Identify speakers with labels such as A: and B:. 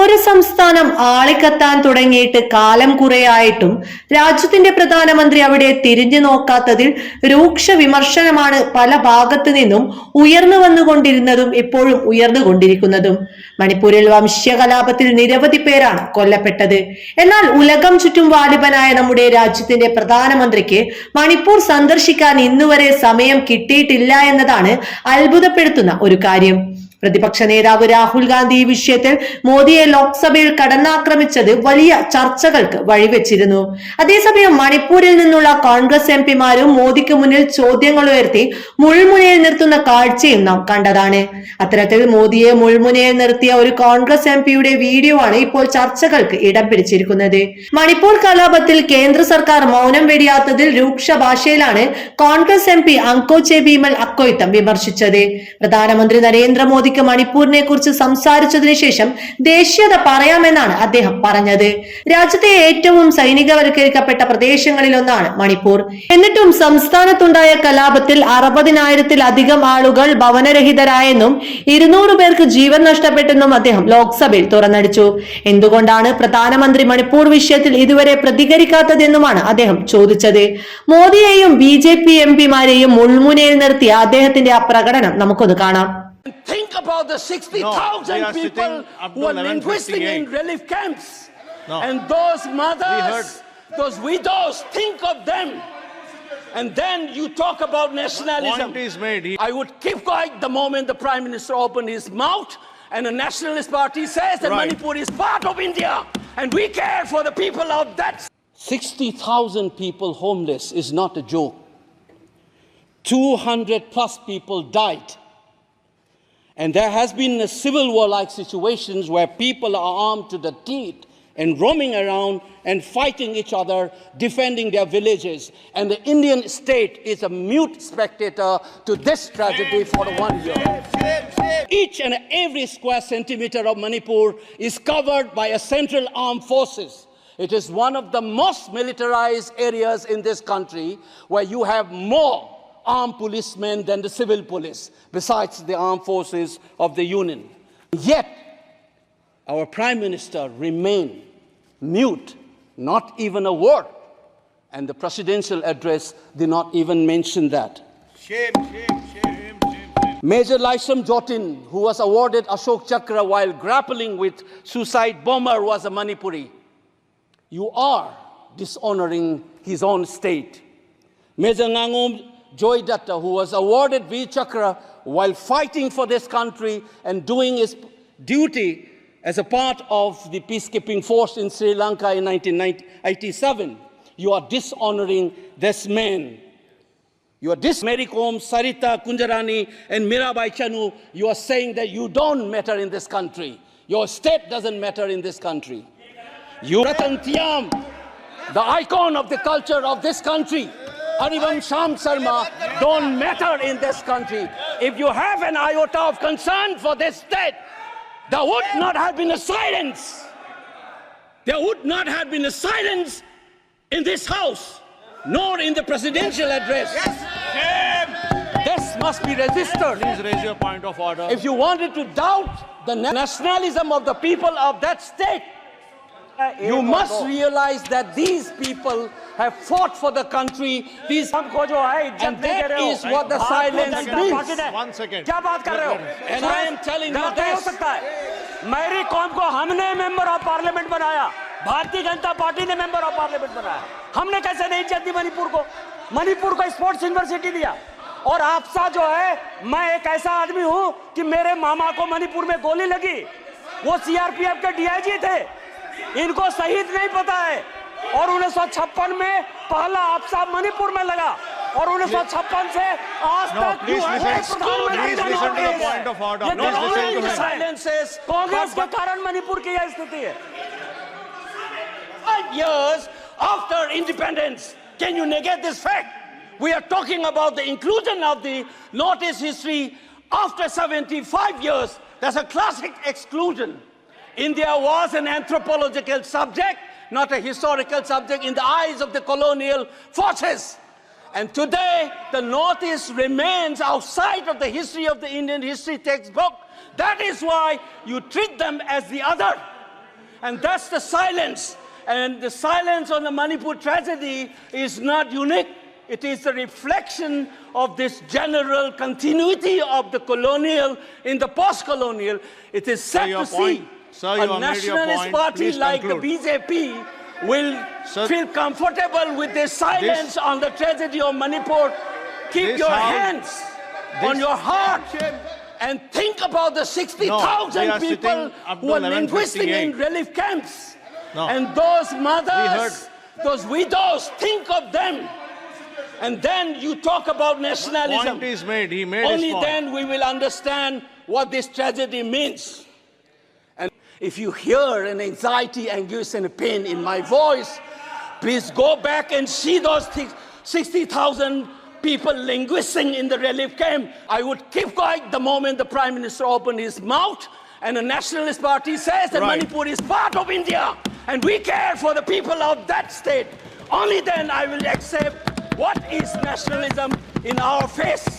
A: ഒരു സംസ്ഥാനം ആളിക്കത്താൻ തുടങ്ങിയിട്ട് കാലം കുറയായിട്ടും രാജ്യത്തിന്റെ പ്രധാനമന്ത്രി അവിടെ തിരിഞ്ഞു നോക്കാത്തതിൽ രൂക്ഷ വിമർശനമാണ് പല ഭാഗത്തു നിന്നും ഉയർന്നു വന്നുകൊണ്ടിരുന്നതും ഇപ്പോഴും ഉയർന്നുകൊണ്ടിരിക്കുന്നതും. മണിപ്പൂരിൽ വംശീയ കലാപത്തിൽ നിരവധി പേരാണ് കൊല്ലപ്പെട്ടത്. എന്നാൽ ഉലകം ചുറ്റും വാലിബനായ നമ്മുടെ രാജ്യത്തിന്റെ പ്രധാനമന്ത്രിക്ക് മണിപ്പൂർ സന്ദർശിക്കാൻ ഇന്നുവരെ സമയം കിട്ടിയിട്ടില്ല എന്നതാണ് അത്ഭുതപ്പെടുത്തുന്ന ഒരു കാര്യം. പ്രതിപക്ഷ നേതാവ് രാഹുൽ ഗാന്ധി ഈ വിഷയത്തിൽ മോദിയെ ലോക്സഭയിൽ കടന്നാക്രമിച്ചത് വലിയ ചർച്ചകൾക്ക് വഴിവെച്ചിരുന്നു. അതേസമയം മണിപ്പൂരിൽ നിന്നുള്ള കോൺഗ്രസ് എം പിമാരും മോദിക്ക് മുന്നിൽ ചോദ്യങ്ങൾ ഉയർത്തി മുൾമുനയിൽ നിർത്തുന്ന കാഴ്ചയും നാം കണ്ടതാണ്. അത്തരത്തിൽ മോദിയെ മുൾമുനയിൽ നിർത്തിയ ഒരു കോൺഗ്രസ് എം പിയുടെ വീഡിയോ ആണ് ഇപ്പോൾ ചർച്ചകൾക്ക് ഇടം പിടിച്ചിരിക്കുന്നത്. മണിപ്പൂർ കലാപത്തിൽ കേന്ദ്ര സർക്കാർ മൗനം വെടിയാത്തതിൽ രൂക്ഷ ഭാഷയിലാണ് കോൺഗ്രസ് എം പി അങ്കോചെ ഭീമൽ അക്കോയിത്തം വിമർശിച്ചത്. പ്രധാനമന്ത്രി നരേന്ദ്രമോദിക്ക് മണിപ്പൂരിനെ കുറിച്ച് സംസാരിച്ചതിനു ശേഷം ദേശീയത പറയാമെന്നാണ് അദ്ദേഹം പറഞ്ഞത്. രാജ്യത്തെ ഏറ്റവും സൈനികവൽക്കരിക്കപ്പെട്ട പ്രദേശങ്ങളിലൊന്നാണ് മണിപ്പൂർ. എന്നിട്ടും സംസ്ഥാനത്തുണ്ടായ കലാപത്തിൽ അറുപതിനായിരത്തിലധികം ആളുകൾ ഭവനരഹിതരായെന്നും ഇരുന്നൂറ് പേർക്ക് ജീവൻ നഷ്ടപ്പെട്ടെന്നും അദ്ദേഹം ലോക്സഭയിൽ തുറന്നടിച്ചു. എന്തുകൊണ്ടാണ് പ്രധാനമന്ത്രി മണിപ്പൂർ വിഷയത്തിൽ ഇതുവരെ പ്രതികരിക്കാത്തതെന്നുമാണ് അദ്ദേഹം ചോദിച്ചത്. മോദിയെയും ബി ജെ പി എം പിമാരെയും മുൾമുനയിൽ നിർത്തിയ അദ്ദേഹത്തിന്റെ ആ പ്രകടനം നമുക്കൊന്ന് കാണാം.
B: Think about the 60,000
C: No,
B: people who are linguistic in relief camps.
C: No.
B: And those mothers, those widows, think of them. And then you talk about nationalism.
C: Point is made. He-
B: I would keep quiet the moment the Prime Minister opened his mouth and a nationalist party says that
C: Right.
B: Manipur is part of India and we care for the people of that. 60,000 people homeless is not a joke. 200 plus people died. And there has been a civil war like situations where people are armed to the teeth and roaming around and fighting each other, defending their villages. And the Indian state is a mute spectator to this tragedy for one year. Each and every square centimeter of Manipur is covered by a central armed forces. It is one of the most militarized areas in this country where you have more armed policemen than the civil police, besides the armed forces of the Union. Yet, our Prime Minister remained mute, not even a word. And the presidential address did not even mention that.
C: Shame, shame, shame.
B: Major Lysam Jotin, who was awarded Ashok Chakra while grappling with suicide bomber, was a Manipuri. You are dishonoring his own state. Major Ngangom Joy Datta, who was awarded V Chakra while fighting for this country and doing his duty as a part of the peacekeeping force in Sri Lanka in 1987. You are dishonoring this man. You are this Mary Kom, Sarita Kunjarani, and Mirabai Chanu. You are saying that you don't matter in this country. Your state doesn't matter in this country. You Ratan the icon of the culture of this country. Harivam Sham Sarma don't matter in this country. If you have an iota of concern for this state, there would not have been a silence. There would not have been a silence in this house, nor in the presidential address. This must be registered.
C: Please raise your point of order.
B: If you wanted to doubt the nationalism of the people of that state, you must realize that these people have fought for the country. These
D: हमको जो है इज़्ज़त नहीं दे रहे हो।
B: is what the
D: Bharatiya
B: silence
D: Janata
B: means.
D: Party ने-
C: One second.
D: क्या बात कर रहे हो?
B: And I am telling you
D: गलत हो सकता है। मेरी कौम को हमने मेंबर ऑफ़ पार्लियामेंट बनाया। भारतीय जनता पार्टी ने मेंबर ऑफ़ पार्लियामेंट बनाया। हमने कैसे नहीं इज़्ज़त दी मणिपुर को? मणिपुर को स्पोर्ट्स यूनिवर्सिटी दिया। और आपसा जो है मैं एक ऐसा आदमी हूँ कि मेरे मामा को मणिपुर में गोली लगी। वो सीआरपीएफ के डीआईजी थे। इनको शहीद नहीं पता है और उन्नीस सौ छप्पन में पहला आपसा मणिपुर में लगा और उन्नीस सौ
C: छप्पन से आज
D: तक है। कांग्रेस की कारण मणिपुर की यह स्थिति है
B: years after independence. Can you negate this fact? We are talking about the inclusion of the Northeast history after 75 years. That's a classic exclusion. India was an anthropological subject, not a historical subject in the eyes of the colonial forces. And today, the Northeast remains outside of the history of the Indian history textbook. That is why you treat them as the other. And that's the silence. And the silence on the Manipur tragedy is not unique. It is a reflection of this general continuity of the colonial in the post-colonial. It is sad to
C: point-
B: see
C: Sir,
B: a
C: have made your
B: nationalist party
C: Please
B: like
C: conclude.
B: the BJP will
C: Sir-
B: feel comfortable with this silence
C: This-
B: on the tragedy of Manipur. Keep your
C: House-
B: hands on your heart and think about the 60,000
C: we are
B: people who are linguisting in
C: 11:58.
B: relief camps.
C: No.
B: And those mothers, those widows, think of them. And then you talk about nationalism.
C: Point is made. He made
B: Only then we will understand what this tragedy means. If you hear an anxiety, anguish, and a pain in my voice, please go back and see those things. 60,000 people languishing in the relief camp. I would keep quiet the moment the Prime Minister opened his mouth and the Nationalist Party says that
C: Right.
B: Manipur is part of India and we care for the people of that state. Only then I will accept what is nationalism in our face.